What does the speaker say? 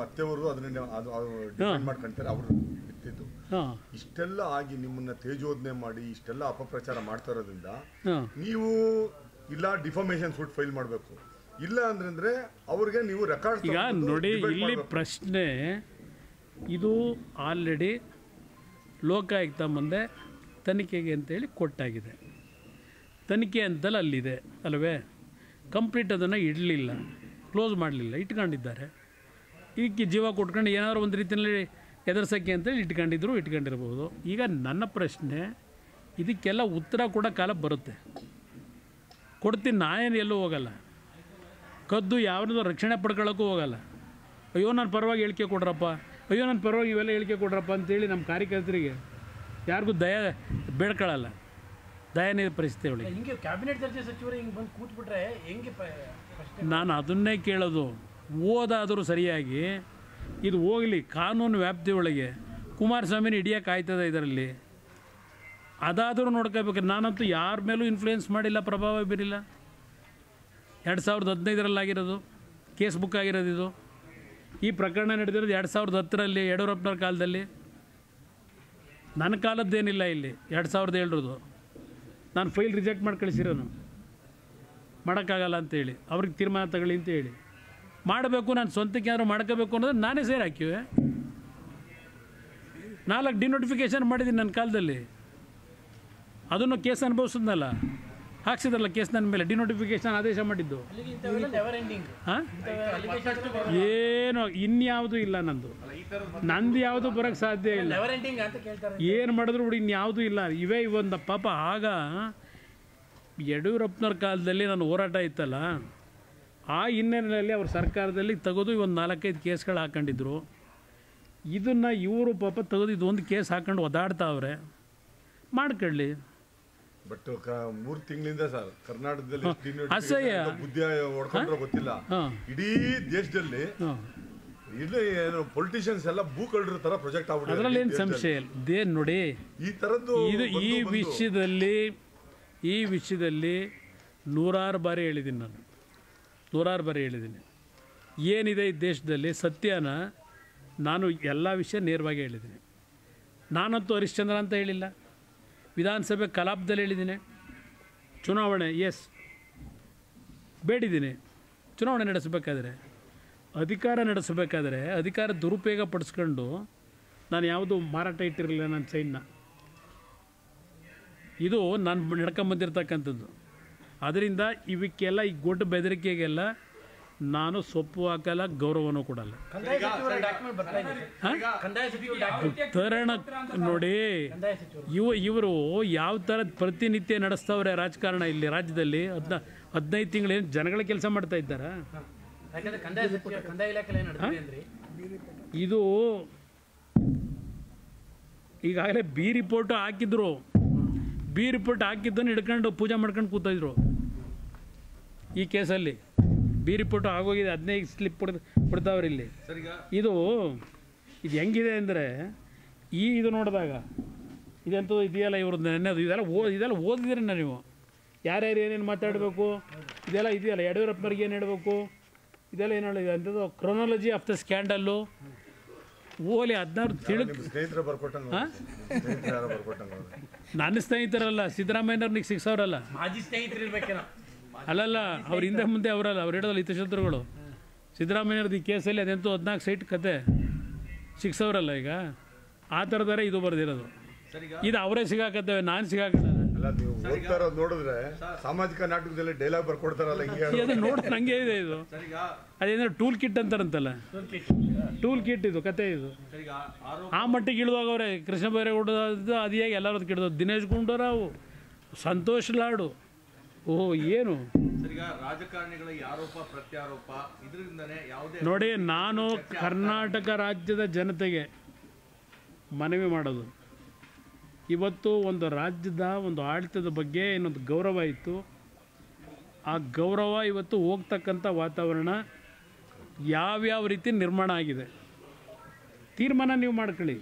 ನಿಮ್ಮ ಅತ್ತೆಯವರು ಅದನ್ನ ಅದು ಡಿಪೆಂಡ್ ಮಾಡ್ಕೊಂತಾರೆ ಅವರು ಬಿತ್ತಿದ್ದು ಹಾಂ. ಇಷ್ಟೆಲ್ಲ ಆಗಿ ನಿಮ್ಮನ್ನ ತೇಜೋಧನೆ ಮಾಡಿ ಇಷ್ಟೆಲ್ಲ ಅಪಪ್ರಚಾರ ಮಾಡ್ತಾ ಇರೋದ್ರಿಂದ ನೀವು ಇಲ್ಲ ಡಿಫಾಮೇಶನ್ ಸೂಟ್ ಫೈಲ್ ಮಾಡಬೇಕು. ಇಲ್ಲ ಅಂದ್ರೆ ಅವ್ರಿಗೆ ನೀವು ರೆಕಾರ್ಡ್ ಈಗ ನೋಡಿ ಇಲ್ಲಿ ಪ್ರಶ್ನೆ ಇದು ಆಲ್ರೆಡಿ ಲೋಕಾಯುಕ್ತ ಮುಂದೆ ತನಿಖೆಗೆ ಅಂತೇಳಿ ಕೊಟ್ಟಾಗಿದೆ. ತನಿಖೆ ಅಂತಲ್ಲ ಅಲ್ಲಿದೆ ಅಲ್ವೇ? ಕಂಪ್ಲೀಟ್ ಅದನ್ನು ಇಡಲಿಲ್ಲ ಕ್ಲೋಸ್ ಮಾಡಲಿಲ್ಲ ಇಟ್ಕೊಂಡಿದ್ದಾರೆ. ಇದಕ್ಕೆ ಜೀವ ಕೊಟ್ಕೊಂಡು ಏನಾದರೂ ಒಂದು ರೀತಿಯಲ್ಲಿ ಎದುರ್ಸೋಕ್ಕೆ ಅಂತೇಳಿ ಇಟ್ಕೊಂಡಿದ್ರು ಇಟ್ಕೊಂಡಿರ್ಬೋದು. ಈಗ ನನ್ನ ಪ್ರಶ್ನೆ ಇದಕ್ಕೆಲ್ಲ ಉತ್ತರ ಕೂಡ ಕಾಲ ಬರುತ್ತೆ. ಕೊಡ್ತೀನಿ ನಾನೇನು ಎಲ್ಲೂ ಹೋಗಲ್ಲ. ಕದ್ದು ಯಾವನದು ರಕ್ಷಣೆ ಪಡ್ಕೊಳ್ಳೋಕ್ಕೂ ಹೋಗಲ್ಲ. ಅಯ್ಯೋ ನಾನು ಪರವಾಗಿ ಹೇಳಿಕೆ ಕೊಡ್ರಪ್ಪ. ಅಯ್ಯೋ ನನ್ನ ಪರವಾಗಿ ಇವೆಲ್ಲ ಹೇಳಿಕೆ ಕೊಡ್ರಪ್ಪ ಅಂತೇಳಿ ನಮ್ಮ ಕಾರ್ಯಕರ್ತರಿಗೆ ಯಾರಿಗೂ ದಯ ಬೇಡ್ಕೊಳ್ಳಲ್ಲ ದಯನೀಯ ಪರಿಸ್ಥಿತಿ ಅವಳಿಗೆ. ಹಿಂಗೆ ಕ್ಯಾಬಿನೆಟ್ ದರ್ಜೆ ಸಚಿವರು ಹಿಂಗೆ ಬಂದು ಕೂತ್ಬಿಟ್ರೆ ಹೆಂಗೆ ನಾನು ಅದನ್ನೇ ಕೇಳೋದು. ಓದಾದರೂ ಸರಿಯಾಗಿ ಇದು ಹೋಗಲಿ, ಕಾನೂನು ವ್ಯಾಪ್ತಿಯೊಳಗೆ ಕುಮಾರಸ್ವಾಮಿನ ಹಿಡಿಯೋಕೆ ಆಯ್ತದ ಇದರಲ್ಲಿ? ಅದಾದರೂ ನೋಡ್ಕೋಬೇಕು. ನಾನಂತೂ ಯಾರ ಮೇಲೂ ಇನ್ಫ್ಲೂಯೆನ್ಸ್ ಮಾಡಿಲ್ಲ, ಪ್ರಭಾವ ಬೀರಿಲ್ಲ. ಎರಡು ಸಾವಿರದ ಹದಿನೈದರಲ್ಲಾಗಿರೋದು ಕೇಸ್ ಬುಕ್ ಆಗಿರೋದು ಇದು. ಈ ಪ್ರಕರಣ ನಡೆದಿರೋದು ಎರಡು ಸಾವಿರದ ಹತ್ತರಲ್ಲಿ, ಯಡಿಯೂರಪ್ಪನವ್ರ ಕಾಲದಲ್ಲಿ. ನನ್ನ ಕಾಲದ್ದೇನಿಲ್ಲ ಇಲ್ಲಿ, ಎರಡು ಸಾವಿರದ ಏಳರದು ನಾನು ಫೈಲ್ ರಿಜೆಕ್ಟ್ ಮಾಡಿ ಕಳಿಸಿರೋನು. ಮಾಡೋಕ್ಕಾಗಲ್ಲ ಅಂತೇಳಿ. ಅವ್ರಿಗೆ ತೀರ್ಮಾನ ತಗೊಳ್ಳಿ ಅಂತ ಹೇಳಿ ಮಾಡಬೇಕು, ನಾನು ಸ್ವಂತಕ್ಕೆ ಏನಾದ್ರು ಮಾಡ್ಕೋಬೇಕು ಅನ್ನೋದು ನಾನೇ ಸೇರಿ ಹಾಕಿವೆ. ನಾಲ್ಕು ಡಿನೋಟಿಫಿಕೇಷನ್ ಮಾಡಿದ್ದೀನಿ ನನ್ನ ಕಾಲದಲ್ಲಿ. ಅದನ್ನು ಕೇಸ್ ಅನುಭವಿಸಿದ್ನಲ್ಲ? ಹಾಕ್ಸಿದ್ರಲ್ಲ ಕೇಸ್ ನನ್ನ ಮೇಲೆ ಡಿನೋಟಿಫಿಕೇಷನ್ ಆದೇಶ ಮಾಡಿದ್ದು. ಏನೋ, ಇನ್ಯಾವುದೂ ಇಲ್ಲ ನಂದು. ನಂದು ಯಾವುದು ಬರೋಕ್ಕೆ ಸಾಧ್ಯ ಇಲ್ಲ. ಏನು ಮಾಡಿದ್ರು ಬಿಡಿ, ಇನ್ಯಾವುದೂ ಇಲ್ಲ. ಇವೇ ಇವೊಂದು ಪಾಪ, ಆಗ ಯಡಿಯೂರಪ್ಪನವ್ರ ಕಾಲದಲ್ಲಿ ನಾನು ಹೋರಾಟ ಇತ್ತಲ್ಲ? ಆ ಹಿನ್ನೆಲೆಯಲ್ಲಿ ಅವ್ರ ಸರ್ಕಾರದಲ್ಲಿ ತೆಗೆದು ಒಂದು ನಾಲ್ಕೈದು ಕೇಸ್ಗಳು ಹಾಕೊಂಡಿದ್ರು. ಇದನ್ನು ಇವರು ಪಾಪ ತೆಗೆದು ಒಂದು ಕೇಸ್ ಹಾಕೊಂಡು ಒದಾಡ್ತಾವ್ರೆ ಮಾಡ್ಕೊಳ್ಳಿ. ಬಟ್ ಮೂರು ತಿಂಗಳಿಂದ ಸರ್ ಕರ್ನಾಟಕದಲ್ಲಿ ಅಸಹ್ಯ. ಬುದ್ಧಿ ಹೊಡ್ಕೊಂಡ್ರೋ ಗೊತ್ತಿಲ್ಲ. ಇಡೀ ದೇಶದಲ್ಲಿ ಇಲ್ಲಿ ಏನು ಪೊಲಿಟಿಷಿಯನ್ಸ್ ಎಲ್ಲ ಭೂ ಕಳ್ಳರ ತರ ಪ್ರೊಜೆಕ್ಟ್ ಅದರಲ್ಲಿ ಏನು ಸಂಶಯ ಇಲ್ಲ? ದೇ ನೋಡಿ ಈ ಥರದ್ದು ಇದು ಈ ವಿಷಯದಲ್ಲಿ ಈ ವಿಷಯದಲ್ಲಿ ನೂರಾರು ಬಾರಿ ಹೇಳಿದ್ದೀನಿ ನಾನು. ನೂರಾರು ಬಾರಿ ಹೇಳಿದ್ದೀನಿ. ಏನಿದೆ ಈ ದೇಶದಲ್ಲಿ ಸತ್ಯನ ನಾನು ಎಲ್ಲ ವಿಷಯ ನೇರವಾಗಿ ಹೇಳಿದ್ದೀನಿ. ನಾನಂತೂ ಹರಿಶ್ಚಂದ್ರ ಅಂತ ಹೇಳಿಲ್ಲ. ವಿಧಾನಸಭೆ ಕಲಾಪದಲ್ಲಿ ಹೇಳಿದ್ದೀನಿ. ಚುನಾವಣೆ ಎಸ್ ಬೇಡಿದ್ದೀನಿ. ಚುನಾವಣೆ ನಡೆಸಬೇಕಾದ್ರೆ, ಅಧಿಕಾರ ನಡೆಸಬೇಕಾದ್ರೆ ಅಧಿಕಾರ ದುರುಪಯೋಗ ಪಡಿಸ್ಕೊಂಡು ನಾನು ಯಾವುದು ಮಾರಾಟ ಇಟ್ಟಿರಲಿಲ್ಲ ನನ್ನ ಸೈನ್ನ. ಇದು ನಾನು ನಡ್ಕೊಂಬಂದಿರ್ತಕ್ಕಂಥದ್ದು. ಅದರಿಂದ ಇವಕ್ಕೆಲ್ಲ ಈ ಗೊಡ್ಡ ಬೆದರಿಕೆಗೆಲ್ಲ ನಾನು ಸೊಪ್ಪು ಹಾಕಲ್ಲ ಗೌರವನೂ ಕೊಡಲ್ಲ. ತರಣ ನೋಡಿ ಇವ ಇವರು ಯಾವ ಥರದ ಪ್ರತಿನಿತ್ಯ ನಡೆಸ್ತವ್ರೆ ರಾಜಕಾರಣ ಇಲ್ಲಿ ರಾಜ್ಯದಲ್ಲಿ? ಹದ್ನ ಹದಿನೈದು ತಿಂಗಳೇನು ಜನಗಳ ಕೆಲಸ ಮಾಡ್ತಾ ಇದ್ದಾರಾ? ಇದು ಈಗಾಗಲೇ ಬಿ ರಿಪೋರ್ಟ್ ಹಾಕಿದ್ರು. ಬಿ ರಿಪೋರ್ಟ್ ಹಾಕಿದ್ದನ್ನು ಹಿಡ್ಕೊಂಡು ಪೂಜೆ ಮಾಡ್ಕೊಂಡು ಕೂತಿದ್ರು. ಈ ಕೇಸಲ್ಲಿ ಬಿ ರಿಪೋರ್ಟ್ ಆಗೋಗಿದೆ ಹದಿನೈದು ಸ್ಲಿಪ್ ಕೊಡ್ ಕೊಡ್ತಾವ್ರೆ ಇಲ್ಲಿ. ಇದು ಇದು ಹೆಂಗಿದೆ ಅಂದರೆ ಈ ಇದು ನೋಡಿದಾಗ ಇದಂತೂ ಇದೆಯಲ್ಲ ಇವ್ರದ್ದು ನೆನ್ನೆದು ಇದೆಲ್ಲ ಓ ಇದೆಲ್ಲ ನಾನು ನೀವು? ಯಾರ್ಯಾರು ಏನೇನು ಮಾತಾಡಬೇಕು? ಇದೆಲ್ಲ ಇದೆಯಲ್ಲ ಯಡಿಯೂರಪ್ಪನವ್ರಿಗೆ ಏನು ಹೇಳಬೇಕು? ಇದೆಲ್ಲ ಏನು ಹೇಳಿದೆ ಅಂಥದ್ದು ಕ್ರೊನಾಲಜಿ ಆಫ್ ದ ಸ್ಕ್ಯಾಂಡಲ್ಲು ಓಲಿ ಹದಿನಾರು ತಿಳುಕ್. ನನ್ನ ಸ್ನೇಹಿತರಲ್ಲ ಸಿದ್ದರಾಮಯ್ಯನವ್ರಿಗೆ ಸಿಕ್ಸವ್ರಲ್ಲ ಮಾಜಿ ಸ್ನೇಹಿತರು ಇರ್ಬೇಕೇನೋ. ಅಲ್ಲಲ್ಲ ಅವ್ರ ಹಿಂದೆ ಮುಂದೆ ಅವರಲ್ಲ ಅವ್ರು ಹೇಳೋದಲ್ಲ ಹಿತಶತ್ರುಗಳು. ಸಿದ್ದರಾಮಯ್ಯವ್ರದ್ದು ಈ ಕೇಸಲ್ಲಿ ಅದೆಂತೂ ಹದಿನಾಲ್ಕು ಸೈಟ್ ಕತೆ ಸಿಕ್ಸವ್ರಲ್ಲ ಈಗ. ಆ ಥರದಾರೆ ಇದು ಬರ್ದಿರೋದು. ಇದು ಅವರೇ ಸಿಗಾಕತ್ತೇವೆ ನಾನು ಸಿಗಾಕಲ್ಲ ಅಲ್ಲ ನೀವು ಓದ್ತಾ ನೋಡಿದ್ರೆ ಸಾಮಾಜಿಕ ನಾಟಕದಲ್ಲಿ ಡೈಲಾಗ್ ಬರ್ಕೊಡ್ತಾರಲ್ಲ ಹಿಂಗೆ ಅದು ನೋಡಿ ನಂಗೆ ಇದೆ ಇದು. ಅದೇನಂದ್ರೆ ಟೂಲ್ ಕಿಟ್ ಅಂತಾರಂತಲ್ಲ? ಟೂಲ್ ಕಿಟ್ ಇದು ಕತೆ ಇದು. ಆ ಮಟ್ಟಿಗೆ ಇಳಿದೋಗವ್ರೆ ಕೃಷ್ಣ ಬೈರೇಗೌಡ ಅದು ಹೇಗೆ ಎಲ್ಲರದ್ದು ಕಿಡ್ದು ದಿನೇಶ್ ಗುಂಡೂರಾವ್ ಸಂತೋಷ್ ಲಾಡು ಓಹೋ ಏನು? ರಾಜಕಾರಣಿಗಳ ಆರೋಪ ಪ್ರತ್ಯಾರೋಪ ಇದರಿಂದನೇ ಯಾವುದೇ ನೋಡಿ ನಾನು ಕರ್ನಾಟಕ ರಾಜ್ಯದ ಜನತೆಗೆ ಮನವಿ ಮಾಡೋದು. ಇವತ್ತು ಒಂದು ರಾಜ್ಯದ ಒಂದು ಆಡಳಿತದ ಬಗ್ಗೆ ಇನ್ನೊಂದು ಗೌರವ ಇತ್ತು. ಆ ಗೌರವ ಇವತ್ತು ಹೋಗ್ತಕ್ಕಂಥ ವಾತಾವರಣ ಯಾವ್ಯಾವ ರೀತಿ ನಿರ್ಮಾಣ ಆಗಿದೆ? ತೀರ್ಮಾನ ನೀವು ಮಾಡ್ಕೊಳ್ಳಿ.